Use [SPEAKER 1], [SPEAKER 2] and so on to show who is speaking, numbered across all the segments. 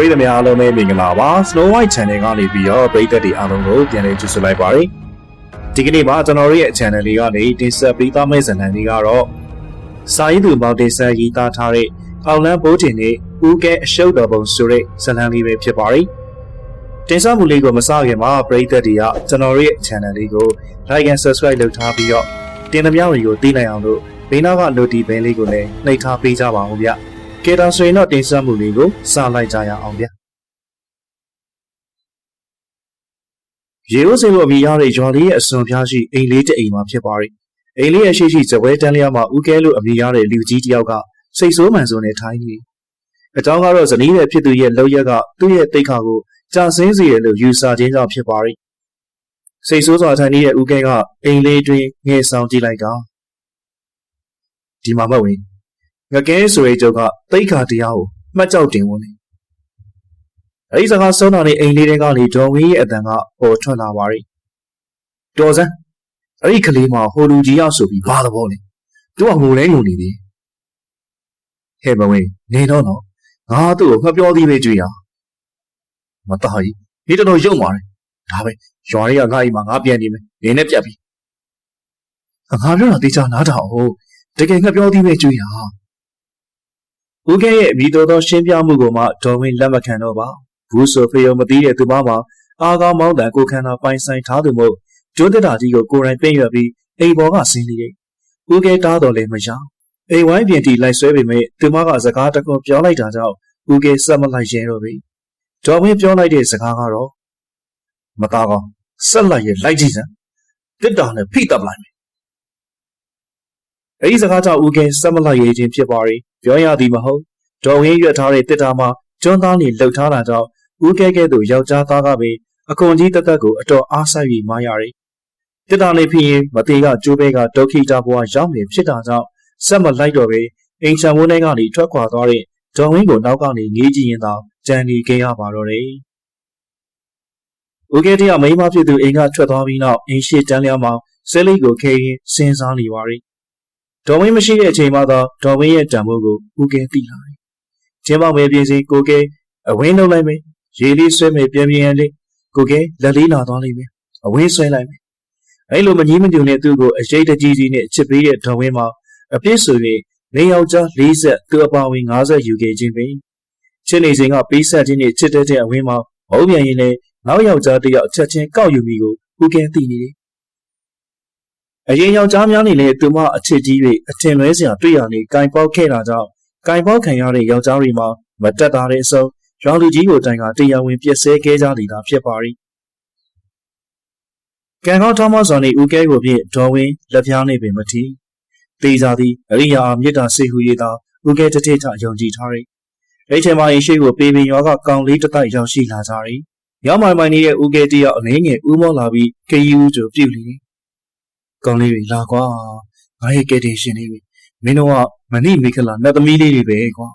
[SPEAKER 1] ပရိသတ်များအားလုံးပဲမင်္ဂလာပါ Snow White Channel ကနေပြီးတော့ပရိသတ်တွေအားလုံးကိုပြန်လည်ကြိုဆိုလိုက်ပါရစေဒီကနေ့မှာကျွန်တော်တို့ရဲ့ channel လေးကနေတင်ဆက်ပေးသားမယ့်ဇာတ်လမ်းလေးကတော့စာရေးသူမောင်တင်ဆက်ရေးသားထားတဲ့အောင်လန်းဘိုးတင်နဲ့ဦးကဲအရှုပ်တော်ပုံဆိုတဲ့ဇာတ်လမ်းလေးပဲဖြစ်ပါတယ်တင်ဆက်မှုလေးကိုမစခင်မှာပရိသတ်တွေကကျွန်တော်တို့ရဲ့ channel လေးကို like and subscribe လုပ်ထားပြီးတော့တင်သမျှတွေကိုသိနိုင်အောင်လို့ဘေးနောက်က notification လေးကိုလည်းနှိပ်ထားပေးကြပါဦးဗျ ကဲတော့ဆိုရင်တော့တင်ဆက်မှုလေးကိုစလိုက်ကြရအောင်ဗျရေဦးစင်လိုအမိရတဲ့ရွာလေးရဲ့အစွန်ဖျားရှိအိမ်လေးတစ်အိမ်မှာဖြစ်ပါရဲ့အိမ်လေးရဲ့ရှိရှိဇပွဲတန်းလျားမှာဦးကဲလို့အမိရတဲ့လူကြီးတစ်ယောက်ကစိတ်ဆိုးမှန်ဆိုနေထိုင်နေအကြောင်းကတော့ဇနီးရဲ့ဖြစ်သူရဲ့လောက်ရက်ကသူ့ရဲ့တိတ်ခါကိုကြာဆင်းစေရလို့ယူဆခြင်းကြောင့်ဖြစ်ပါရဲ့စိတ်ဆိုးစွာထိုင်နေတဲ့ဦးကဲကအိမ်လေးတွင်ငယ်ဆောင်ကြည့်လိုက်ကဒီမှာမဟုတ်ဝင် ငကဲဆိုရဲကျုပ်ကတိတ်ခါတရားကိုမှတ်ကြောက်တင်ဝင်နေအဲဒီစကားဆုံးတာနဲ့အိမ်လေးတဲကနေဒေါ်ဝင်းရဲ့အတန်ကပေါ်ထွက်လာပါရီတော်စမ်းအဲ့ဒီကလေးမဟိုလူကြီးရောက်ဆိုပြီးဘာသဘောလဲသူကငိုလဲငိုနေတယ်ဟဲ့မဝင်းနေတော့တော့ငါသူ့ကိုမပြောသေးပဲကြွေးရမတော်ကြီးဒီတော်တော်ရုံပါတယ်ဒါပဲရွာတွေကငါ့အိမ်မှာငါပြန်နေမယ်နေနဲ့ပြတ်ပြီငါပြောတာတေချာနားထောင်ဟုတ်တကယ်ငါပြောသေးပဲကြွေးရ ဦးကဲရဲ့အမိတော်တော်ရှင်းပြမှုကိုမှဒေါ်ဝင်းလက်မခံတော့ပါဘူးဆိုဖေယုံမသိတဲ့သူမမှာအာကောင်းမောင်းတန်ကိုခန္ဓာပိုင်ဆိုင်ထားသူမို့ကျိုးတက်တာကြီးကိုကိုယ်တိုင်ပြင်ရွက်ပြီးအိမ်ပေါ်ကဆင်းနေတယ်။ဦးကဲတားတော်လည်းမရ။အိမ်ဝိုင်းပြင်တီလိုက်ဆွဲပေမဲ့သူမကစကားတကွန်ပြောလိုက်တာကြောင့်ဦးကဲဆက်မလိုက်ရဲတော့ပြီ။ဒေါ်ဝင်းပြောလိုက်တဲ့စကားကတော့မသားကောင်းဆက်လိုက်ရဲ့လိုက်ကြည့်စမ်းတစ်တာနဲ့ဖိတပ်လိုက်မယ်။ အဲဒီစကားကြောင့်ဦးကဲဆက်မလိုက်ရဲခြင်းဖြစ်ပါရီပြောရသည်မဟုတ်ဒေါ်ဝင်းရွက်ထားတဲ့တစ်တာမှာကျွန်းသားနေလှုပ်ထားတာကြောင့်ဦးကဲကဲသို့ယောက်ျားသားကပင်အခွန်ကြီးတက်တက်ကိုအတော်အားဆိုင်ပြီးမားရတယ်။တစ်တာလေးဖြစ်ရင်မသေးကကျိုးဘဲကဒုက္ခိတာဘဝရောက်နေဖြစ်တာကြောင့်ဆက်မလိုက်တော့ပဲအိမ်ချံဝန်းထဲကနေထွက်ခွာသွားတဲ့ဒေါ်ဝင်းကိုနောက်ကနေငေးကြည့်ရင်သာကြံနေခဲ့ရပါတော့တယ်။ဦးကဲတရမိန်းမဖြစ်သူအိမ်ကထွက်သွားပြီးနောက်အိမ်ရှိတန်းလျားမှာဆဲလေးကိုခဲရင်စဉ်းစားနေပါရီ။ ဒေါ်ဝင်းမရှိတဲ့အချိန်မှသာဒေါ်ဝင်းရဲ့တံမိုးကိုဦးကဲသိလာတယ်။ကျင်းပေါင်မဲပြင်းစီကိုကဲအဝင်းလုံးလိုက်မယ်ရေလေးဆွဲမယ်ပြန်ပြန်လေးကိုကဲလက်လေးလာသွားလိမ့်မယ်အဝင်းဆွဲလိုက်မယ်အဲ့လိုမကြီးမညွန်တဲ့သူ့ကိုအရေးတကြီးကြီးနဲ့ချစ်ပေးတဲ့ဒေါ်ဝင်းမှာအပြစ်ဆိုရင်နေယောက်ျား40သူအပါဝင်50ယူခဲ့ခြင်းပင်ချစ်နေစဉ်ကပေးဆက်ခြင်းနဲ့ချစ်တဲ့တဲ့အဝင်းမှာမဟုတ်ပြန်ရင်လည်းနောက်ယောက်ျားတစ်ယောက်ချက်ချင်းကောက်ယူမိကိုဦးကဲသိနေတယ် အရင်ယောက်ျားများနေလေသူမအချစ်ကြီးတွေအထင်လွဲစရာတွေ့ရနေကင်ပေါက်ခဲ့တာကြောင့်ကင်ပေါက်ခံရတဲ့ယောက်ျားတွေမှာမတက်တာတဲ့အစုံရောင်လူကြီးကိုတိုင်ကတရားဝင်ပြည့်စဲခဲ့ကြနေတာဖြစ်ပါရီကံကောင်းထောင်းမစွာနေဦးကဲကိုဖြင့်ဒေါ်ဝင်းလက်ပြားနေပင်မထီတေးစားသည်အရိယာမြစ်တာစေဟူရည်သာဦးကဲတတိထယုံကြည်ထားရီအဲ့ချိန်မှာအရှိကိုပေပင်ရွာကကောင်လေးတစ်တိုက်ရောက်ရှိလာကြရီရောက်မိုင်မိုင်နေတဲ့ဦးကဲတယောက်အနေငယ်ဦးမောလာပြီးခရီးဦးကျပြုတ်နေတယ် ကောင်လေးတွေလာကွာငါရဲ့ကဲတင်ရှင်လေးတွေမင်းတို့ကမဏိမိခလာနတ်သမီးလေးတွေပဲကွာ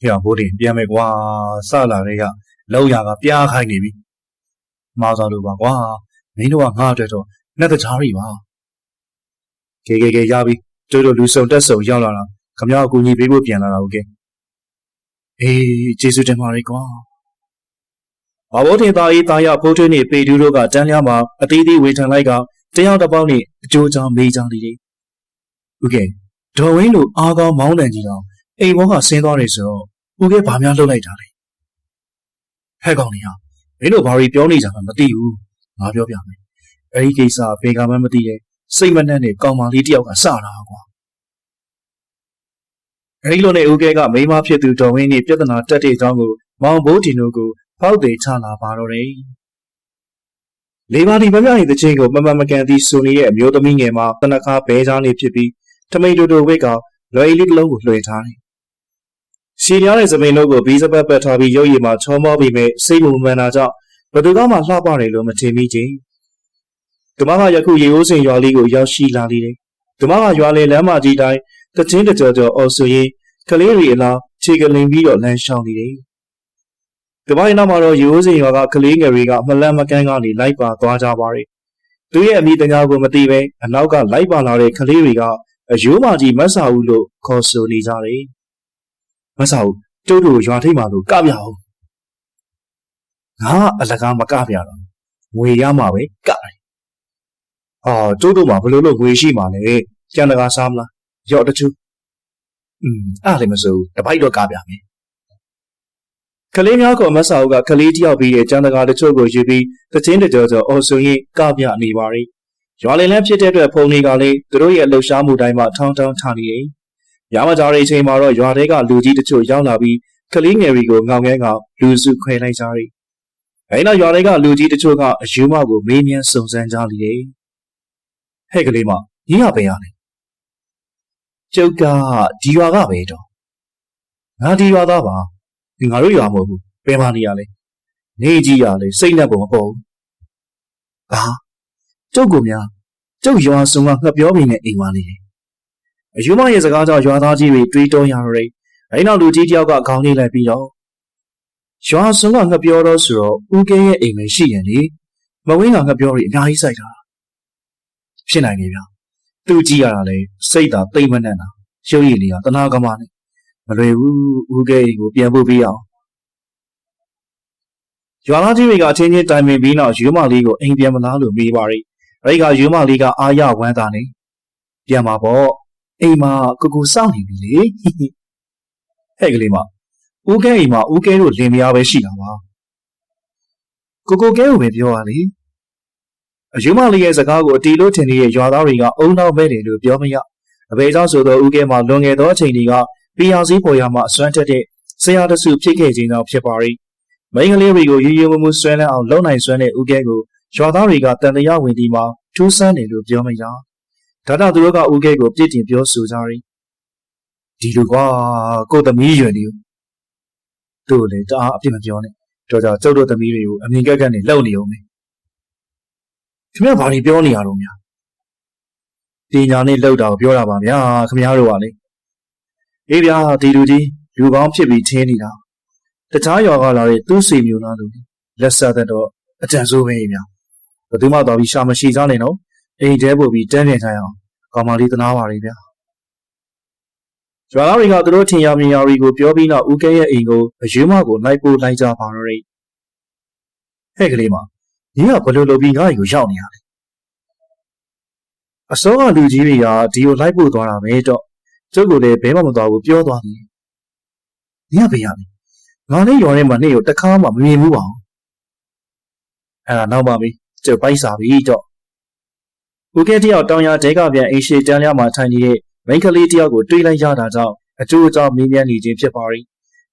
[SPEAKER 1] ဟဲ့ဘိုးတင်ပြန်မယ်ကွာစလာတဲ့ကလောက်ရကပြားခိုင်းနေပြီမှားသွားလို့ပါကွာမင်းတို့ကငါ့အတွက်တော့နဲ့တကြားရီပါကဲကဲကဲရပြီတို့တို့လူစုံတက်စုံရောက်လာတာခမရအကူကြီးပေးဖို့ပြန်လာတာဟုတ်ကဲ့အေးကျေးဇူးတင်ပါတယ်ကွာဘာဘောတင်သားရေးသားရဖိုးထွေးနေပေတူးတို့ကတန်းလျားမှာအသေးသေးဝေထန်လိုက်က တယောက်တစ်ပေါက်နဲ့အကျိုးချောင်းမေးချောင်းလေးတွေဟုတ်ကဲ့ဒေါ်ဝင်းလိုအားကောင်းမောင်းတန်ကြီးတော့အိမ်ဘောကဆင်းသွားတယ်ဆိုတော့ဦးကဲဘာများလှုပ်လိုက်တာလဲဟဲ့ကောင်နေဟာမင်းတို့ဘာတွေပြောနေကြမှမသိဘူးငါပြောပြမယ်အဲဒီကိစ္စဘယ်ကမှမသိတဲ့စိတ်မနှံ့တဲ့ကောင်မလေးတယောက်ကစတာကွာအဲဒီလိုနဲ့ဦးကဲကမိန်းမဖြစ်သူဒေါ်ဝင်းနဲ့ပြဿနာတက်တဲ့အကြောင်းကိုမောင်ဘိုးဒီနိုကိုဖောက်သေးချလာပါတော့တယ် လေပါတီမမြရင်တဲ့ချင်းကိုမမမကန်သည်ဆိုနေတဲ့အမျိုးသမီးငယ်မှာတနခါဘဲချားလေးဖြစ်ပြီးထမိန်တူတူဝိတ်ကလွယ်လေးတစ်လုံးကိုလွှဲထားတယ်ရှည်များတဲ့သပင်တို့ကိုဘီးစပတ်ပတ်ထားပြီးရုပ်ရည်မှာချောမောပြီးမဲ့စိတ်မူမှန်တာကြောင့်ဘသူကမှလှပတယ်လို့မထင်မိချင်း။သူမကယခုရေအိုးစင်ရွာလေးကိုရောက်ရှိလာလေတယ်။သူမကရွာလေလမ်းမကြီးတိုင်းတချင်းတကြောကြောအော်ဆိုရင်ကလေးတွေအလားခြေကလင်ပြီးတော့လမ်းရှောင်နေတယ်။ သူမရဲ့နောက်မှာတော့ရေအိုးစင်ရွာကကလေးငယ်တွေကမလန့်မကန်းကနေလိုက်ပါသွားကြပါရဲ့။သူရဲ့အမိတညာကိုမသိပဲအနောက်ကလိုက်ပါလာတဲ့ကလေးတွေကအယိုးမကြီးမဆာဘူးလို့ခေါ်ဆိုနေကြတယ်။မဆာဘူးကျုပ်တို့ရွာထိပ်မှာလို့ကပြအောင်ငါအလကားမကပြတော့ငွေရမှာပဲကတယ်ဟာကျုပ်တို့မှာဘယ်လိုလုပ်ငွေရှိမှာလဲကျန်တကာစားမလားရော့တချူอืมအဲ့ဒါလည်းမစိုးဘူးတပိုက်တော့ကပြမယ် ကလေးများကအမဆာအုပ်ကကလေးတယောက်ပြီးတဲ့ကျန်တကာတချို့ကိုယူပြီးတချင်းတကြောကြောအော်ဆိုရင်ကပြနေပါရီရွာလင်လန်းဖြစ်တဲ့အတွက်ဖုန်တွေကလည်းသူတို့ရဲ့လှုပ်ရှားမှုတိုင်းမှာထောင်းထောင်းထားနေတယ်။ရမကြားတဲ့အချိန်မှာတော့ရွာထဲကလူကြီးတချို့ရောက်လာပြီးကလေးငယ်တွေကိုငောင်ငဲငောင်လူစုခွဲလိုက်ကြတယ်။အဲဒီနောက်ရွာထဲကလူကြီးတချို့ကအယူမကိုမေးမြန်းစုံစမ်းကြလိမ့်တယ်။ဟဲ့ကလေးမကြီးရပဲရလေ။ကျုပ်ကဒီရွာကပဲတော့။ငါဒီရွာသားပါ။ ဒီငါတို့ရွာမဟုတ်ဘူး။ဘယ်မှာနေရလဲ။နေကြီးရလေစိတ်နဲ့ပုံမပေါ်ဘူး။ဘာကျုပ်ကများကျုပ်ရွာစုံကငှက်ပြောမိနဲ့အိမ်မနေတယ်။အယူမရဲ့စကားကြောင့်ရွာသားကြီးတွေတွေးတောရတော့တယ်။အဲဒီနောက်လူကြီးတယောက်ကခေါင်းလေးလိုက်ပြီးတော့ရွာစုံကငှက်ပြောတော့ဆိုတော့ဦးကဲရဲ့အိမ်ပဲရှိရင်လေမဝင်းကငှက်ပြောတွေအများကြီးစိုက်တာ။ဖြစ်နိုင်နေဗျာ။သူကြည့်ရတာလေစိတ်သာတိတ်မနှံ့တာ။ရုပ်ရည်လေးကတနာကမနဲ့ မလွယ်ဘူးဦးကဲကိုပြန်ဖို့ပြီးအောင်ရွာသားကြီးတွေကအချင်းချင်းတိုင်ပင်ပြီးနောက်ယူမလေးကိုအိမ်ပြန်မလားလို့မေးပါရီအဲ့ကယူမလေးကအာရဝမ်းသာနေပြန်ပါပေါ့အိမ်မှာကိုကိုစောင့်နေပြီလေဟဲ့ကလေးမဦးကဲအိမ်မှာဦးကဲတို့လင်မယားပဲရှိတာပါကိုကိုကဲကိုပဲပြောရလေအယူမလေးရဲ့စကားကိုအတီလို့ထင်နေတဲ့ရွာသားတွေကအုံနောက်ပဲတယ်လို့ပြောမရအဘေကြောင့်ဆိုတော့ဦးကဲမှာလွန်ငယ်သောအချိန်တွေက ပီယာစီပေါ်ရမှာအစွမ်းတက်တဲ့ဆရာတစုဖြစ်ခဲ့ခြင်းကြောင့်ဖြစ်ပါရီမိန်းကလေးတွေကိုရည်ရည်မမှုဆွဲလန်းအောင်လုံနိုင်ဆွဲတဲ့ဦးကဲကိုရွာသားတွေကတန်တရားဝင်ဒီမှာထူးဆန်းတယ်လို့ပြောမိတာ။ဒါတော့သူတို့ကဦးကဲကိုပြစ်တင်ပြောဆိုကြတယ်။ဒီလိုကွာကိုသမီးရွယ်လေးသူ့ကိုလည်းတအားအပြစ်မပြောနဲ့။ကြောကြောကျုပ်တို့သမီးတွေကိုအမြင်ကက်ကက်နဲ့လှုပ်နေအောင်မယ်။ခင်ဗျားဘာတွေပြောနေရတော့များ။တင်ညာနဲ့လှုပ်တာကိုပြောတာပါဗျာခင်ဗျားတို့ကလေ။ အေးဗျာဒီလူကြီးလူကောင်းဖြစ်ပြီးထင်းနေတာ။တခြားရွာကလာတဲ့သူ့စီမျိုးသားလူလက်ဆက်တဲ့တော့အကြံဆိုးပဲဗျာဘယ်သူမှတော့ပြီးရှာမရှိကြနဲ့နော်အိမ်တဲပို့ပြီးတန်းပြန်ကြရအောင်ကောင်မလေးတနာပါလေဗျာကျွာသားတွေကသူတို့ထင်ရမြင်ရတွေကိုပြောပြီးနောက်ဦးကဲရဲ့အိမ်ကိုအယူမကိုလိုက်ပို့လိုက်ကြပါတော့တယ်ဟဲ့ကလေးမညီကဘယ်လိုလုပ်ပြီးငါ့ကိုရောက်နေရလဲအစောကလူကြီးတွေကဒီကိုလိုက်ပို့သွားတာပဲတော့ ကျုပ်ကလည်းဘဲမှမသွားဘူးပြောသွားတယ်ညီကဘယ်ရလဲငါနဲ့ရော်ထဲမှာနေ့ကိုတခါမှမမြင်ဘူးပါဘူးအဲ့ဒါနောက်ပါပြီကျုပ်ပိုက်စာပြီတော့ဦးကဲတယောက်တောင်ရတဲကပြန်အိမ်ရှိတန်းလျားမှာထိုင်နေတဲ့မိန်းကလေးတယောက်ကိုတွေးလိုက်ရတာကြောင့်အကျိုးအကြောင်းမေးမြန်းနေခြင်းဖြစ်ပါရီ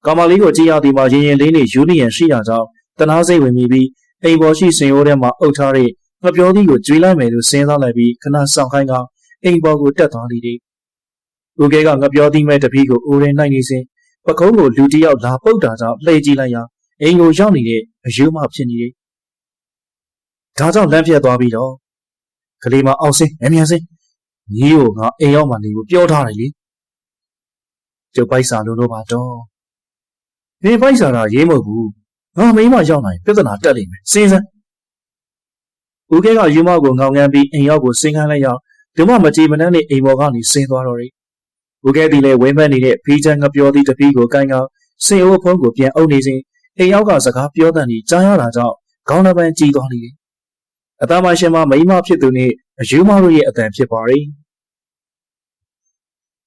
[SPEAKER 1] ကောင်မလေးကိုကြည့်ရသည်မှာရင်ရင်လေးနဲ့ယူနီယံရှိတာကြောင့်တနာစိတ်ဝင်မိပြီးအိမ်ပေါ်ရှိစင်ရိုးထဲမှာအုပ်ထားတဲ့ငပြောသီးကိုကျွေးလိုက်မယ်လို့စဉ်းစားလိုက်ပြီးခဏစောင့်ခိုင်းကအိမ်ပေါ်ကိုတက်သွားလေတယ် ဦးကဲကငပြောသီးမဲ့တပီးကိုအိုရင်နိုင်နေစဉ်ပကုံးကိုလူတယောက်လာပုတ်တာကြောင့်လှည့်ကြည့်လိုက်ရာအိမ်ကိုရောက်နေတဲ့အယူမဖြစ်နေတယ်ဒါကြောင့်လမ်းပြတ်သွားပြီးတော့ကလေးမအောင်စင်းအမြန်စင်းညီကိုငါအိမ်ရောက်မှနေကိုပြောထားတယ်လေကျုပ်ပိုက်စာလို့လို့ပါတော့နေပိုက်စာတာရေးမဟုတ်ဘူးငါမိမရောက်နိုင်ပြဿနာတက်လိမ့်မယ်စင်းစမ်းဦးကဲကယူမကိုငောင်ငန်းပြီးအိမ်ရောက်ကိုစင်းခိုင်းလိုက်ရောက်ဒီမမကြည်မနှမ်းနဲ့အိမ်ပေါ်ကနေဆင်းသွားတော့တယ် ဦးကဲဒီလေဝင်းမက်နေတဲ့ဖီးချန်ငပြောသည့်တပီးကိုကိုင်းကစင်အိုးဖုံးကိုပြန်အုပ်နေစဉ်အိမ်ရောက်ကစကားပြောတဲ့နေကြားရတာကြောင့်ခေါင်းနှပန်းကြည်သွားလိမ့်တယ်အသားမရှင်မမိမဖြစ်သူနဲ့အယူမတို့ရဲ့အတန်ဖြစ်ပါရီ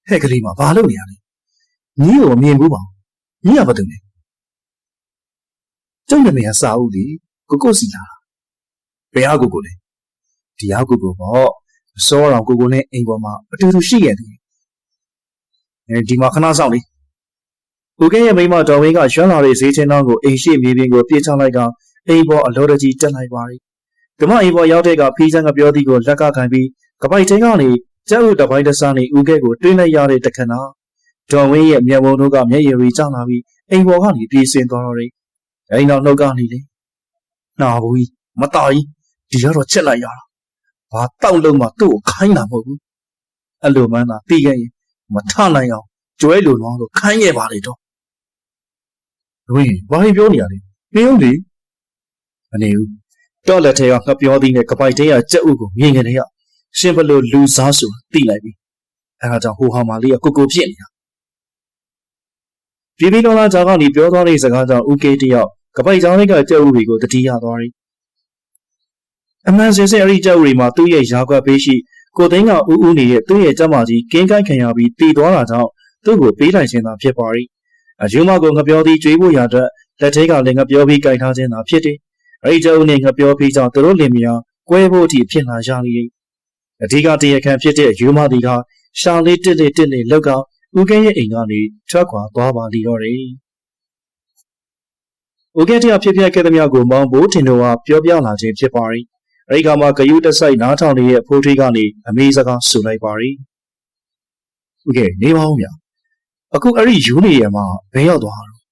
[SPEAKER 1] ဟဲ့ကလေးမဘာလုပ်နေရလဲညီကိုမြင်ဘူးပါညီကဘာတူလဲကျုံနာမည်ကစာဦးလေကိုကိုစီလာဘယ်ဟာကိုကိုလဲဒီဟာကိုကိုပေါ့စောတော်ကိုကိုနဲ့အိမ်ပေါ်မှာအတူတူရှိခဲ့တယ် အဲဒီမှာခဏဆောင်လေးကိုကဲရဲ့မိမတော်ဝင်းကရွှမ်းလာတဲ့ဈေးချင်းတောင်းကိုအိမ်ရှိမြေပြင်ကိုပြေးချလိုက်ကအိမ်ပေါ်အလောတကြီးတက်လိုက်ပါရီဓမ္မအိမ်ပေါ်ရောက်တဲ့ကဖီးချန်ကပြောသည်ကိုလက်ကခံပြီးကပိုက်ချင်းကနေကျက်ဥတပိုင်းတစားနေဦးကဲကိုတွင်းလိုက်ရတဲ့တခဏဒေါ်ဝင်းရဲ့မျက်ဝန်းတို့ကမျက်ရည်ရီကျလာပြီးအိမ်ပေါ်ကနေပြေးဆင်းသွားတော့တယ်။အဲဒီနောက်နှုတ်ကနေလေ။နာဘူးကြီးမတာကြီးဒီကတော့ချက်လိုက်ရတာ။ဘာတောက်လုံးမှသူ့ကိုခိုင်းတာမဟုတ်ဘူး။အဲ့လိုမှန်းသာပြီးခဲ့ရင် မထနိုင်အောင်ကျွဲလိုလောလို့ခိုင်းခဲ့ပါလေတော့။ဝင်းဘာပြောနေရလဲ။နေဦးလေ။မနေဘူးတော့လက်ထဲကငှပြောသည်နဲ့ကပိုက်တဲရကြက်ဥကိုမြင်နေရရှင်ဘလို့လူစားဆိုသိလိုက်ပြီအဲဒါကြောင့်ဟိုဟာမာလေးကကိုကိုဖြစ်နေတာပြည်ပြည်တော်လာဂျာကနေပြောသွားတဲ့စကားကြောင့်ဦးကေတယောက်ကပိုက်ချောင်းလေးကကြက်ဥတွေကိုတတိယသွားတယ်အမှန်စင်စစ်အဲ့ဒီကြက်ဥတွေမှာသူ့ရဲ့ရာခွက်ပေးရှိ ကိုသိန်းကဥဥနေတဲ့သူ့ရဲ့ကြက်မကြီးကင်းကိုက်ခံရပြီးတည်သွားတာကြောင့်သူ့ကိုပေးလိုက်ခြင်းသာဖြစ်ပါရီအယူမကိုငပြောသည်ကျွေးဖို့ရတဲ့လက်ထဲကလည်းငပြောပြီးကြိုက်ထားခြင်းသာဖြစ်တယ်အဲ့ဒီကြက်ဥနဲ့ငပြောပြီးကြောင့်သူတို့လင်မယားကွဲဖို့အထိဖြစ်လာရလိမ့်အဓိကတရားခံဖြစ်တဲ့ယူမဒီကရှာလေးတစ်လေးတစ်လေးလောက်ကဦးကဲရဲ့အိမ်ကနေထွက်ခွာသွားပါလိတော့တယ်ဦးကဲတရားဖြစ်ဖြစ်ခဲ့သမျှကိုမောင်ဘိုးတင်တို့ကပြောပြလာခြင်းဖြစ်ပါရီ အဲဒီကမှဂယုတဆိုင်နားထောင်နေရဲ့ဖိုးထွေးကနေအမေစကားဆိုလိုက်ပါရီဦးကဲနေပါဦးဗျာအခုအဲ့ဒီယူနေရမှာဘယ်ရောက်သွားတော့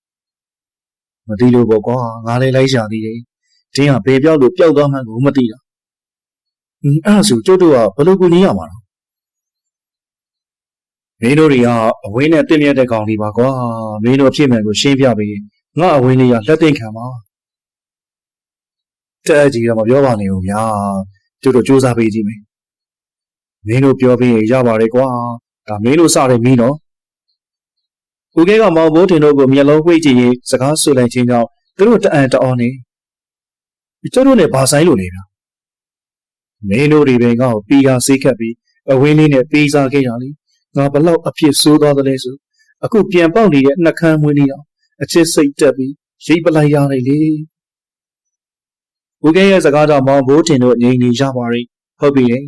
[SPEAKER 1] မသိလို့ပေါ့ကွာငါလည်းလိုက်ရှာသေးတယ်တင်းကဘယ်ပြောက်လို့ပျောက်သွားမှန်းကိုမသိတာအင်းအဲ့ဒါဆိုကျုပ်တို့ကဘယ်လိုကူညီရမှာလဲမင်းတို့တွေကအဝင်းနဲ့တင့်မြတ်တဲ့ကောင်တွေပါကွာမင်းတို့အဖြစ်မှန်ကိုရှင်းပြပေးငါအဝင်းလေးကလက်သိမ့်ခံပါ တဲ့ကြီးတော့မပြောပါနဲ့ဦးဗျာကျုပ်တို့စူးစမ်းပေးကြည့်မယ်မင်းတို့ပြောပြီးရပါတယ်ကွာဒါမင်းတို့စတယ်မင်းတော့ဦးကဲကမောင်ဘိုးတင်တို့ကိုမျက်လုံးဝှေ့ကြည့်ရင်စကားဆိုလိုက်ခြင်းကြောင့်သူတို့တအံ့တအော်နေကျုပ်တို့နဲ့ဘာဆိုင်လို့လဲဗျာမင်းတို့တွေပဲငါ့ကိုပီယာဆေးခတ်ပြီးအဝင်းလေးနဲ့ပေးစားခဲ့ကြလေငါဘလောက်အဖြစ်ဆိုးသွားသလဲဆိုအခုပြန်ပေါက်နေတဲ့နှကန်းမွေးလေးတော့အချစ်စိတ်တက်ပြီးရိပ်ပလိုက်ရတယ်လေ ဦးကဲရဲ့စကားကြောင့်မောင်ဘိုးတင်တို့ငြိမ်နေရပါရိဟုတ်ပြီလေ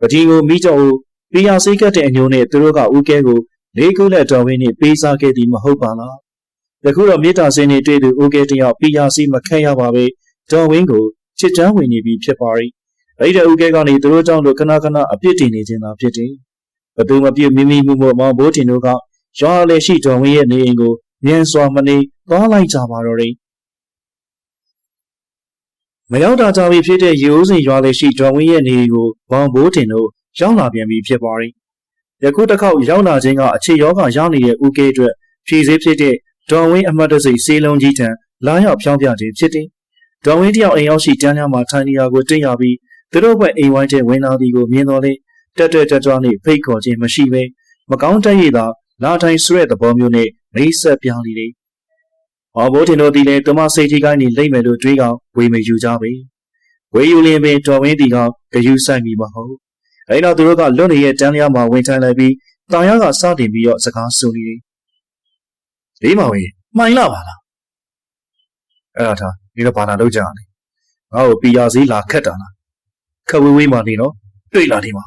[SPEAKER 1] ပကြီးကိုမိကြောကိုပီယာဆေးခတ်တဲ့အညိုးနဲ့သူတို့ကဦးကဲကိုလေးခုလက်တော်ဝင်းနဲ့ပေးစားခဲ့သည်မဟုတ်ပါလားယခုတော့မြေတာစင်းနေတွေ့သူဦးကဲတယောက်ပီယာဆေးမခက်ရပါပဲတော်ဝင်းကိုချစ်ချမ်းဝင်နေပြီဖြစ်ပါရိအဲ့ဒီဦးကဲကနေသူတို့ကြောင့်လို့ခဏခဏအပြစ်တင်နေခြင်းသာဖြစ်တယ်ဘသူမပြစ်မိမိမှုမှုမောင်ဘိုးတင်တို့ကရွာလေရှိတော်ဝင်းရဲ့နေအိမ်ကိုမြန်စွာမနေသွားလိုက်ကြပါတော့တယ် မရောက်တာကြပြီဖြစ်တဲ့ရေဦးစင်ရွာလေရှိတော်ဝင်းရဲ့နေအိမ်ကိုမောင်ဘိုးတင်တို့ရောက်လာပြန်ပြီဖြစ်ပါရင်ယခုတစ်ခေါက်ရောက်လာခြင်းကအခြေရောဂါရောက်နေတဲ့ဦးကဲအတွက်ဖြည့်ဆည်းဖြစ်တဲ့ဒေါ်ဝင်းအမတ်တစိစေးလုံးကြီးထံလာရောက်ဖြောင်းပြခြင်းဖြစ်တယ်။ဒေါ်ဝင်းတယောက်အိမ်ရောက်ရှိတန်းများမှာထိုင်နေရာကိုတွေ့ရပြီးသူတို့ဘက်အိမ်ဝိုင်းတဲ့ဝင်လာသည်ကိုမြင်တော်လေတက်တက်ကြွကြွနှင့်ဖိတ်ခေါ်ခြင်းမရှိဘဲမကောင်းတတ်ရသာလာထိုင်ဆွဲတဲ့သဘောမျိုးနဲ့မိတ်ဆက်ပြောင်းလေ တယ်။ဟောဘိုးတင်တို့ဒီလေသူမစိတ်ကြီးကိုင်းနေလိမ့်မယ်လို့တွေးကောင်ဝေမယူကြပေ။ဝေယူလင်းပင်တော်ဝင်းဒီကဂယူဆိုင်မိမဟုတ်။အဲဒီနောက်သူတို့ကလွတ်နေတဲ့တန်းလျားမှာဝင်ထိုင်လိုက်ပြီးတာယာကစတင်ပြီးတော့စကားဆိုနေတယ်။လေးမောင်ကြီးမှိုင်လာပါလား။အဲ့ဒါထားဒီတော့ဘာလာလောက်ကြလဲ။ငါ့ကိုပီယာစည်းလာခက်တာလား။ခက်ဝေးဝေးမှနေနော်တွေ့လာဒီမှာ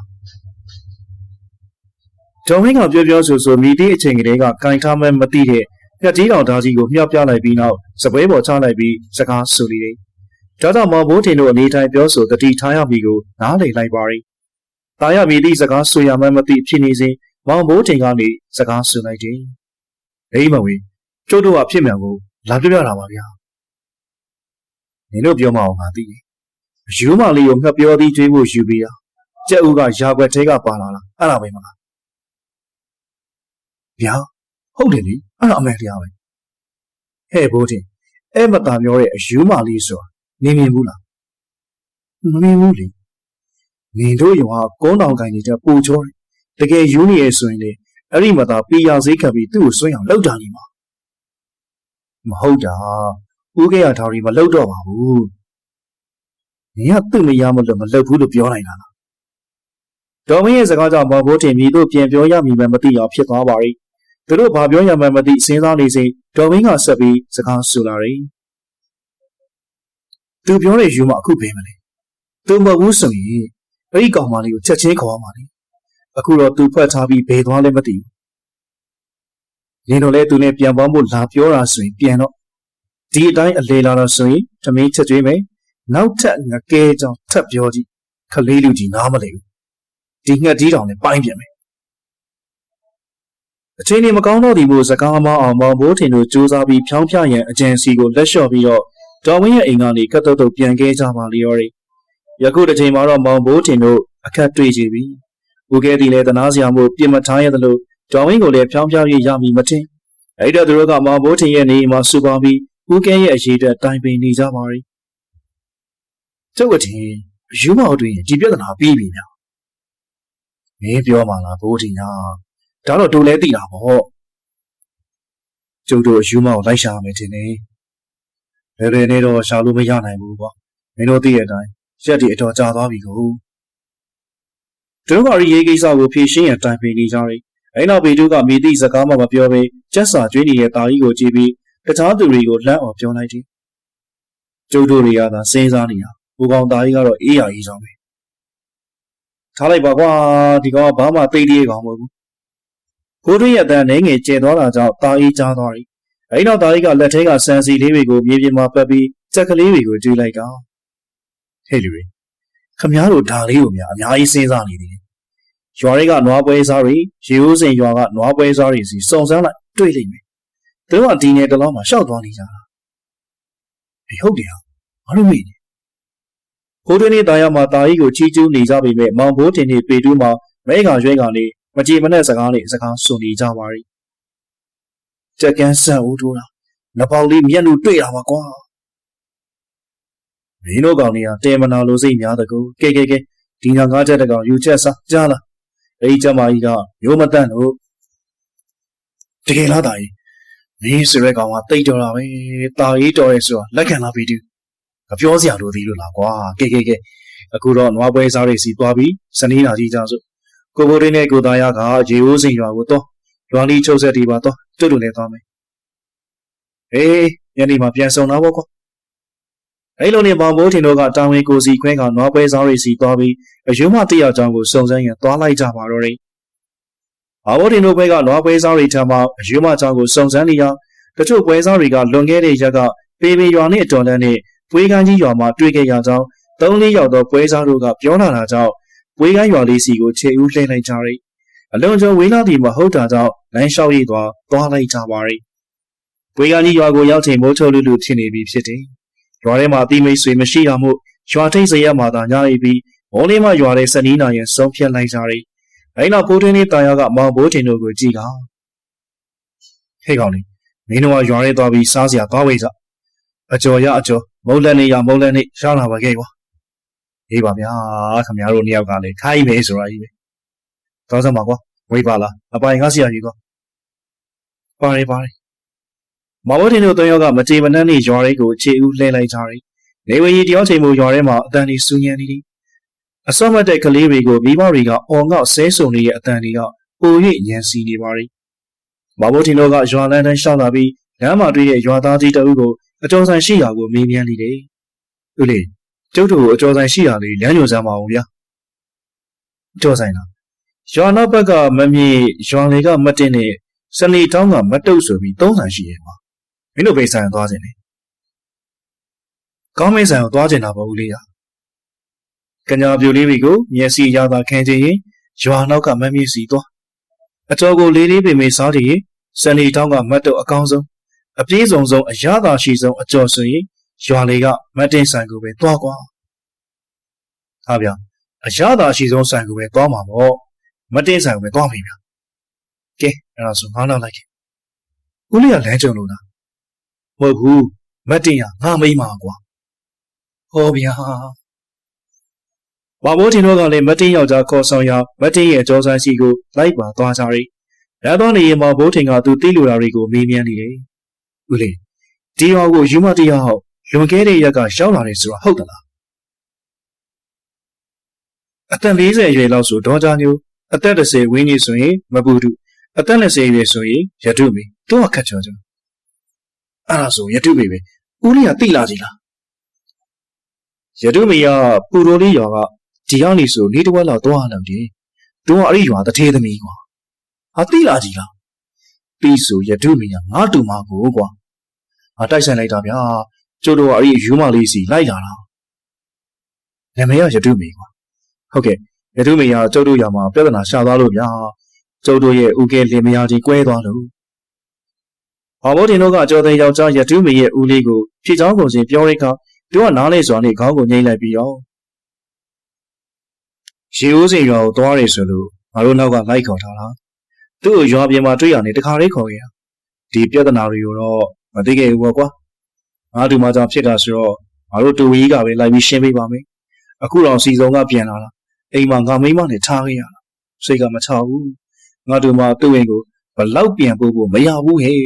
[SPEAKER 1] ကျော်မင်းကပြောပြောဆိုဆိုမိသည့်အချိန်ကလေးကကင်ထားမှမသိတဲ့ ပြက်ကြီးတော်သားကြီးကိုမြှောက်ပြလိုက်ပြီးနောက်စပွဲပေါ်ချလိုက်ပြီးစကားဆိုနေတယ်။ဒါကြောင့်မော်ဘိုးထင်တို့အနေထိုင်ပြောဆိုတတိထားရမည်ကိုနားလည်လိုက်ပါရီ။တာရမည်သည့်စကားဆိုရမှမသိဖြစ်နေစဉ်မောင်ဘိုးထင်ကနေစကားဆိုလိုက်တယ်။အေးမဝေကျုပ်တို့ကဖြစ်မြန်ကိုလာပြပြတာပါဗျာ။နင်တို့ပြောမအောင်ငါသိတယ်။ယူမလေးကိုငှက်ပြောသည်ကျွေးဖို့ယူပြီးတာ။ကြက်ဦးကရာခွက်ထဲကပါလာလားအဲ့ဒါပဲမလားဗျာဟုတ်တယ်လေ အဲ့ဒါအမှန်တရားပဲဟဲ့ဘိုးတင်အဲ့မတာပြောတဲ့အယူမလေးဆိုတာနေမြင်ဘူးလားမမြင်ဘူးလေနေတို့ရောကုန်းတောင်ကိုင်းနေတဲ့ပူချောတယ်တကယ်ယူနေရဆိုရင်လေအဲ့ဒီမတာပီယာဈေးခတ်ပြီးသူ့ကိုဆွဲအောင်လောက်တာနေမှာမဟုတ်တာဦးကရထောင်ရီမလောက်တော့ပါဘူးနေကသူ့မရမလို့မလောက်ဘူးလို့ပြောနိုင်တာလားဒေါ်မင်းရဲ့စကားကြောင့်မဘိုးတင်မြည်တို့ပြန်ပြောရမည်မသိအောင်ဖြစ်သွားပါရီ သူတို့ဘာပြောရမှန်းမသိစဉ်းစားနေစဉ်ဒေါ်မင်းကဆက်ပြီးစကားဆိုလာတယ်သူပြောတဲ့ယူမအခုပဲမလဲသူမဟုတ်ဘူးဆိုရင်အဲ့ဒီကောင်မလေးကိုချက်ချင်းခေါ်အောင်ပါလေအခုတော့သူဖတ်ထားပြီးဘယ်သွားလဲမသိဘူးရင်တော့လေသူနဲ့ပြန်ပေါင်းဖို့လာပြောတာဆိုရင်ပြန်တော့ဒီအတိုင်းအလေလာတော့ဆိုရင်သမင်းချက်ကျွေးမယ်နောက်ထပ်ငကဲကြောင်ထပ်ပြောကြည့်ခလေးလူကြီးနားမလဲဘူးဒီငှက်ကြီးတောင်နဲ့ပိုင်းပြန်မယ် အချိန်ကြီးမကောင်းတော့သည်မို့စကားမအောင်မောင်ဘိုးထင်တို့စူးစမ်းပြီးဖြောင်းပြရန်အကြံစီကိုလက်လျှော့ပြီးတော့တော်ဝင်းရဲ့အိမ်ကနေကတ်တုတ်တုတ်ပြန်ခဲ့ကြပါလျော်ရီယခုတစ်ချိန်မှာတော့မောင်ဘိုးထင်တို့အခက်တွေ့ကြပြီဦးကဲဒီလည်းတနာစရာမို့ပြင်မထားရသလိုတော်ဝင်းကိုလည်းဖြောင်းပြရရမည်မထင်အဲ့တော့သူတို့ကမောင်ဘိုးထင်ရဲ့နေအိမ်မှာစူပေါင်းပြီးဦးကဲရဲ့အရေးအတွက်တိုင်ပင်နေကြပါရီကျုပ်ကထင်ယူမောက်တွင်ဒီပြဿနာပြီးပြီများမင်းပြောမှလားဘိုးထင်ညာ ဒါတော့တူလဲသိတာပေါ့ကျုပ်တို့အယူမောက်လိုက်ရှာမယ်ထင်တယ်။ဘယ်ဘယ်နဲ့တော့ရှာလို့မရနိုင်ဘူးကွာ။မင်းတို့သိတဲ့အတိုင်းရက်ဒီအတော်ကြာသွားပြီကို။တို့ကရီရေးကိစ္စကိုဖြေရှင်းရန်တိုင်ပင်နေကြတယ်။အဲ့နောက်ပေတုကမိသည့်စကားမှမပြောဘဲကျက်စာကျွေးနေတဲ့တာကြီးကိုကြည့်ပြီးတခြားသူတွေကိုလှမ်းအောင်ပြောလိုက်တယ်။ကျုပ်တို့တွေကသာစဉ်းစားနေတာ။ဟိုကောင်တာကြီးကတော့အေးရအေးကြောင်းပဲ။ထားလိုက်ပါကွာဒီကောင်ကဘာမှသိသေးကောင်မဟုတ်ဘူး။ ကိုတွင်းရဲ့အတန်နှငယ်ကျဲသွားတာကြောင့်တာအေးကြားသွားတယ်။အဲ့နောက်တာကြီးကလက်ထဲကဆန်စီလေးတွေကိုမြေပြင်မှာပတ်ပြီးကြက်ကလေးတွေကိုကျွေးလိုက်ကဟဲ့လူတွေခမားတို့ဒါလေးကိုများအများကြီးစဉ်းစားနေတယ်။ရွာတွေကနွားပွဲစားတွေရေဦးစင်ရွာကနွားပွဲစားတွေစီစုံစမ်းလိုက်တွေ့လိမ့်မယ်။သူတို့ကဒီနယ်တလုံးမှာရှောက်သွားနေကြတာ။ဟေးဟုတ်တယ်ဟာ။ဘာလို့မေ့လဲ။ခိုးတွင်းနေတာရမှာတာကြီးကိုချီးကျူးနေကြပေမဲ့မောင်ဘိုးတင်နေပေတူးမှာမဲကရွဲကနေ မကြည်မနဲ့စကားနဲ့စကားဆိုနေကြပါရီ။ကြက်ကန်းဆန်ဦးထိုးတာ။နှပေါက်လေးမျက်နှာတွေ့တာပါကွာ။မင်းတို့ကောင်တွေကတဲမနာလိုစိတ်များတကူကဲကဲကဲဒီညာငါးချက်တကောင်ယူချက်စားကြားလား။အဲဒီချက်မကြီးကမျိုးမတန့်လို့တကယ်လားတာကြီးမင်းဆိုရဲကောင်ကတိတ်တော်တာပဲတာကြီးတော်ရဲဆိုတာလက်ခံလာပြီတူမပြောစရာလိုသေးလို့လားကွာကဲကဲကဲအခုတော့နွားပွဲစားတွေစီသွားပြီးစနေနာကြီးကြစို့ ကိုဘိုးလေးနဲ့ကိုသားရကရေအိုးစိန်ရွာကိုတော့ရွာလီချုပ်ဆက်ဒီပါတော့ကျွတ်တူနဲ့သွားမယ်အေးညနေမှာပြန်ဆောင်တော့ပေါ့ကွာအဲ့လိုနဲ့ဘောင်ဘိုးထင်တို့ကတောင်ဝင်းကိုစီခွင်းကနွားပွဲစားတွေစီသွားပြီးအယုံမတရကြောင်ကိုစုံစမ်းရန်သွားလိုက်ကြပါတော့တယ်ဘာဘိုးထင်တို့ဘက်ကနွားပွဲစားတွေထံမှအယုံမကြောင်ကိုစုံစမ်းနေရတချို့ပွဲစားတွေကလွန်ခဲ့တဲ့ရက်ကပေပေရွာနဲ့အတော်တန်းနဲ့ပွေးကန်းကြီးရွာမှာတွေ့ခဲ့ရကြောင်းသုံးလေးယောက်သောပွဲစားတို့ကပြောလာတာကြောင့် ပွေးကန်းရွာလေးစီကိုခြေဦးလှည့်လိုက်ကြတယ်။အလွန်ကျော်ဝေးလာသည်မဟုတ်တာကြောင့်လမ်းလျှောက်ရည်သွားသွားလိုက်ကြပါရီ။ပွေးကန်းကြီးရွာကိုရောက်ချိန်မိုးချုပ်လူလူဖြစ်နေပြီဖြစ်တယ်။ရွာထဲမှာအတိမိတ်ဆွေမရှိတာမို့ရွာထိတ်စရက်မှာသာညနေပြီးမော်လေးမရွာတဲ့စနီးနာရင်ဆုံးဖြတ်လိုက်ကြတယ်။အဲနောက်ပိုးတွင်းလေးတာယာကမောင်ဘိုးတင်တို့ကိုကြည့်ကဟဲ့ကောင်လေးမင်းတို့ကရွာထဲသွားပြီးစားစရာသွားဝေးကြ။အကျော်ရအကျော်မုံလက်နေရမုံလက်နေရှောင်းလာပါခဲ့ကွာ အေးပါဗျာခင်ဗျားတို့နှစ်ယောက်ကလည်းခိုင်းမယ်ဆိုတာကြီးပဲတော့စမ်းပါကွာဝေးပါလားအပိုင်ကားစီရကြီးကွာပါရီပါရီမဝတင်တို့သုံးယောက်ကမကြေမနှမ်းနေရွာလေးကိုခြေဦးလှဲလိုက်ကြတယ်နေဝကြီးတယောက်ချိန်မူရွာထဲမှာအတန်ကြီးစူးညံနေတယ်အစောမတ်တဲ့ကလေးတွေကိုမိဘတွေကအော်ငေါ့ဆဲဆုံနေရဲ့အတန်တွေကပို၍ညံစီနေပါရီမဝတင်တို့ကရွာလန်းတန်းရှောင်းလာပြီးလမ်းမှာတွေ့တဲ့ရွာသားကြီးတအုပ်ကိုအကျော်ဆိုင်ရှိရာကိုမေးမြန်းနေတယ်။ဦးလေး ကျုပ်တို့အကျော်ဆိုင်ရှိရာလေးလမ်းညွှန်စမ်းပါဦးဗျာ။အကျော်ဆိုင်လား။ရွာနောက်ဘက်ကမမြေရွာလေကမတင်နဲ့စနေတောင်းကမတုတ်ဆိုပြီးသုံးဆိုင်ရှိရဲ့ကွာ။မင်းတို့ပဲဆိုင်သွားခြင်းလေ။ကောင်းမင်းဆိုင်ကိုသွားခြင်းတာပေါ့ဦးလေးရ။ကညာပြူလေးတွေကိုမျက်စိရသာခံခြင်းရင်ရွာနောက်ကမမြေစီသွား။အကျော်ကိုလေးလေးပင်ပင်စားတည်ရင်စနေတောင်းကမတ်တုတ်အကောင်းဆုံးအပြေးဆုံးဆုံးအရသာရှိဆုံးအကျော်ဆိုရင် ရွာလေးကမတ်တင်ဆိုင်ကိုပဲတွားကွာဟာဗျာအရသာရှိဆုံးဆိုင်ကိုပဲတွားမှာပေါ့မတ်တင်ဆိုင်ကိုပဲတွားပြီဗျာကဲအဲ့ဒါဆိုငါနောက်လိုက်ခဲ့ဦးလေးကလမ်းကြုံလို့လားမဟုတ်ဘူးမတ်တင်ရငါမိမ့်မှာကွာဟောဗျာဘာမိုးတင်တို့ကလည်းမတ်တင်ယောက်ျားခေါ်ဆောင်ရမတ်တင်ရဲ့အကျော်ဆိုင်စီကိုလိုက်ပါသွားကြတယ်။ဒါတော့နေရင်မဘိုးထင်ကသူတိလူတာတွေကိုမေးမြန်းနေတယ်ဦးလေးဒီရွာကိုယူမတရားဟောက် လွန်ခဲ့တဲ့ရက်ကရောက်လာတယ်ဆိုတာဟုတ်သလားအသက်40အရွယ်လောက်ဆိုဒေါ်ကြညိုအသက်30ဝင်းကြီးဆိုရင်မပူတုအသက်20အရွယ်ဆိုရင်ရတုမီသူကခက်ချောချောအဲ့ဒါဆိုရတုမီပဲဦးလေးကတိလာကြည်လားရတုမီကပူရိုလေးရွာကဒီရောက်နေဆိုလေးတစ်ဝက်လောက်သွားအောင်တယ်သူကအဲ့ဒီရွာတထေးသမီးကွာဟာတိလာကြည်လားပြီးဆိုရတုမီကငါတူမကိုကွာငါတိုက်ဆိုင်လိုက်တာဗျာ ကျုပ်တို့ကအဲ့ဒီယူမလေးစီလိုက်လာတာနာမည်ကရတုမီကွာဟုတ်ကဲ့ရတုမီကကျုပ်တို့ရွာမှာပြဿနာရှာသွားလို့ဗျာကျုပ်တို့ရဲ့ဦးကဲလင်မယားကြီးကွဲသွားလို့ဘာမိုးတင်တို့ကကြော်တဲ့ယောက်ျားရတုမီရဲ့ဦးလေးကိုဖြည့်ချောင်းကုန်စင်ပြောရိတ်ကသူကနားလေစွာနဲ့ခေါင်းကိုငိမ့်လိုက်ပြီးတော့ရေဦးစင်ရွာကိုသွားရဆိုလို့ငါတို့နောက်ကလိုက်ခေါ်ထားတာသူ့ကိုရွာပြင်မှာတွေ့ရနေတခါလေးခေါ်ခဲ့တာဒီပြဿနာတွေကိုတော့မသိခဲ့ဘူးပေါ့ကွာ ငါတို့မှကြောင့်ဖြစ်တာဆိုတော့ငါတို့တူဝီကပဲလိုက်ပြီးရှင်းပေးပါမယ်အခုတော့စီစုံကပြန်လာတာအိမ်မှာငါမိမနဲ့ထားခဲ့ရတာစိတ်ကမချဘူးငါတို့မှသူ့ဝင်ကိုဘလောက်ပြန်ပို့ဖို့မရဘူးဟဲ့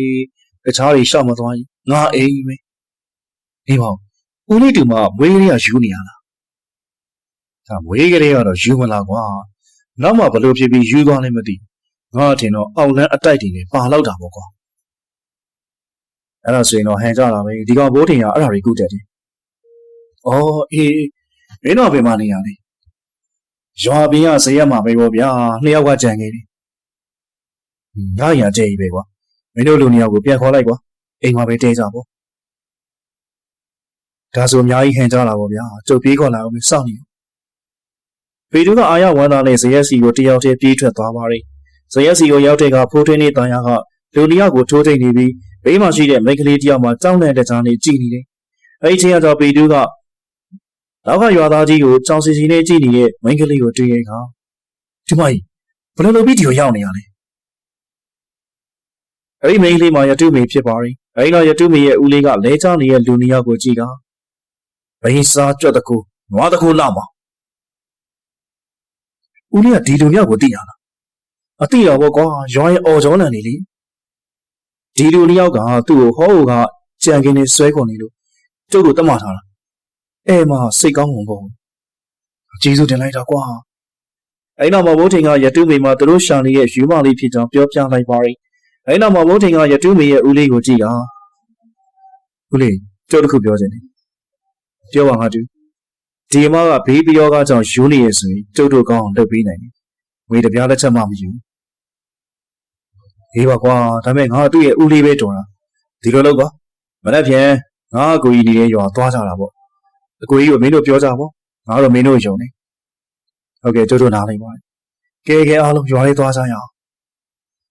[SPEAKER 1] တတခြားတွေရှောက်မသွားရင်ငါအိမ်ပဲနေပါဦးလေးတူမမွေးကလေးကယူနေရလားဒါမွေးကလေးကတော့ယူမလားကွာနောက်မှဘလို့ဖြစ်ပြီးယူသွားလဲမသိငါအထင်တော့အောက်လန်းအတိုက်တွေနဲ့ပါလောက်တာပေါ့ကွာ အဲ့ဒါဆိုရင်တော့ဟန်ကြတာပဲဒီကောင်ဘိုးထင်ရအဲ့ဒါတွေကုတက်တယ်ဩအေးမင်းတော့ဘယ်မှာနေရလဲရွာပြင်ကဇရက်မှာပဲပေါ့ဗျာနှစ်ယောက်ကကြံခဲ့တယ်ငါရကြဲကြီးပဲကွာမင်းတို့လူနှစ်ယောက်ကိုပြန်ခေါ်လိုက်ကွာအိမ်မှာပဲတဲကြပေါ့ဒါဆိုအများကြီးဟန်ကြတာပေါ့ဗျာကျုပ်ပြေးခေါ်လာအောင်စောင့်နေဖေတူကအာရဝမ်းသာနဲ့ဇရက်စီကိုတယောက်တည်းပြေးထွက်သွားပါရီဇရက်စီကိုရောက်တဲ့ကဖိုးထွင်းနေတဲ့ရာကလူနှစ်ယောက်ကိုထိုးထိန်နေပြီး ဘေးမှာရှိတဲ့မိန်းကလေးတယောက်မှကြောင်းတဲ့တကြားနဲ့ကြည်နေတယ်အဲ့ဒီချိန်ကတော့ပေတူးကနောက်ကရွာသားကြီးကိုကြောင်စီစီနဲ့ကြည်နေတဲ့မိန်းကလေးကိုတွေ့ရခါဒီမကြီးဘယ်လိုလုပ်ပြီးဒီကိုရောက်နေရလဲအဲ့ဒီမိန်းကလေးမှရတုမေဖြစ်ပါရီအဲ့ဒီတော့ရတုမေရဲ့ဦးလေးကလဲချနေတဲ့လူနှစ်ယောက်ကိုကြည့်ကဘိန်းစားကြွက်တကူနွားတကူလောက်ပါဦးလေးကဒီလူမျိုးကိုသိရလားအသိတော်ဘောကွာရွာရဲ့အော်ကြောလန်နေလေ ဒီလူနှစ်ယောက်ကသူ့ကိုဟောဟိုကကြံကင်းနေဆွဲကုန်နေလို့ကျုပ်တို့တတ်မှတ်ထားတာအဲမှာစိတ်ကောင်းမှုပေါ့ကျေးဇူးတင်လိုက်တာကွာအဲ့နောက်မှာဘိုးထင်ကရတုမေမှာသူတို့ရှာနေတဲ့ယူမလေးဖြစ်ကြောင်းပြောပြလိုက်ပါရီအဲ့နောက်မှာဘိုးထင်ကရတုမေရဲ့ဦးလေးကိုကြည့်ကဦးလေးကျုပ်တခုပြောချင်တယ်ပြောပါငါတူဒီအမကဘေးပယောကကြောင့်ယူနေရဆိုရင်ကျုပ်တို့ကောင်းအောင်လုပ်ပေးနိုင်တယ်ငွေတပြားလက်ချက်မှမယူ အေးပါကွာဒါပေမဲ့ငါသူ့ရဲ့ဦးလေးပဲတော်တာဒီလိုလုပ်ကွာမနေ့ပြန်ငါအကိုကြီးနေတဲ့ရွာသွားကြတာပေါ့အကိုကြီးကိုမင်းတို့ပြောကြပေါ့ငါတို့မင်းတို့ယုံနေဟုတ်ကဲ့ကျုပ်တို့နားလိုက်ပါကဲကဲအားလုံးရွာလေးသွားကြရအောင်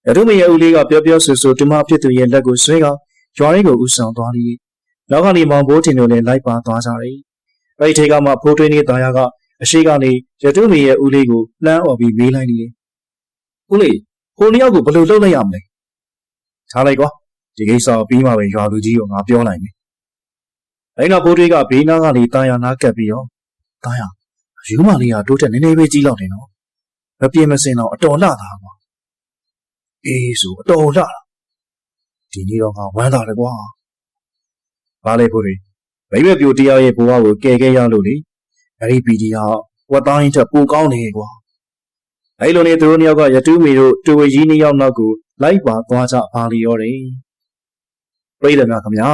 [SPEAKER 1] ရတုမရဲ့ဦးလေးကပြောပြောဆူဆူတူမဖြစ်သူရဲ့လက်ကိုဆွဲကရွာလေးကိုဦးဆောင်သွားလိနောက်ကနေမောင်ဘိုးတင်တို့လည်းလိုက်ပါသွားကြတယ်အဲ့ဒီထဲကမှဖိုးထွင်းနေတာယာကအရှိကနေရတုမရဲ့ဦးလေးကိုလှမ်းអော်ပြီးမေးလိုက်နေတယ်ဦးလေး ဟိုနှစ်ယောက်ကိုဘယ်လိုလုပ်လိုက်ရမလဲထားလိုက်ကွာဒီကိစ္စပြီးမှပဲရွာလူကြီးကိုငါပြောနိုင်မယ်အဲ့နောက်ဘိုးတွေကဘေးနားကနေတာယာနားကပ်ပြီးတော့တာယာယူမလေးကတိုးတက်နည်းနည်းပဲကြီးလောက်တယ်နော်မပြေမစင်တော့အတော်လှတာကွာအေးဆိုအတော်လှတာဒီနေ့တော့ငါဝမ်းသာတယ်ကွာဘာလဲဘိုးတွေမိမပြိုတရားရဲ့ဘဝကိုကယ်ခဲ့ရလို့လေအဲ့ဒီပီဒီဟာဝတ်သားရင်ထက်ပိုကောင်းနေကွာ အဲ့လိုနဲ့သူတို့နှစ်ယောက်ကရတူးမီတို့တူဝကြီးနှစ်ယောက်နောက်ကိုလိုက်ပါသွားကြပါလိရောတယ်ပြိတ္တများခင်ဗျာ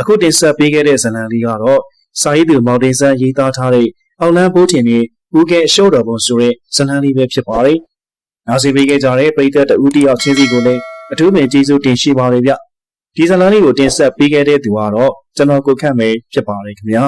[SPEAKER 1] အခုတင်ဆက်ပေးခဲ့တဲ့ဇာတ်လမ်းလေးကတော့စာရေးသူမောင်တင်ဆန်းရေးသားထားတဲ့အောင်လန်းဘိုးထင်နဲ့ဦးကဲအရှော့တော်ပုံဆိုတဲ့ဇာတ်လမ်းလေးပဲဖြစ်ပါတယ်နောက်စီပေးခဲ့ကြတဲ့ပရိသတ်တဦးတယောက်ချင်းစီကိုလည်းအထူးပင်ကျေးဇူးတင်ရှိပါတယ်ဗျဒီဇာတ်လမ်းလေးကိုတင်ဆက်ပေးခဲ့တဲ့သူကတော့ကျွန်တော်ကိုခန့်မယ်ဖြစ်ပါတယ်ခင်ဗျာ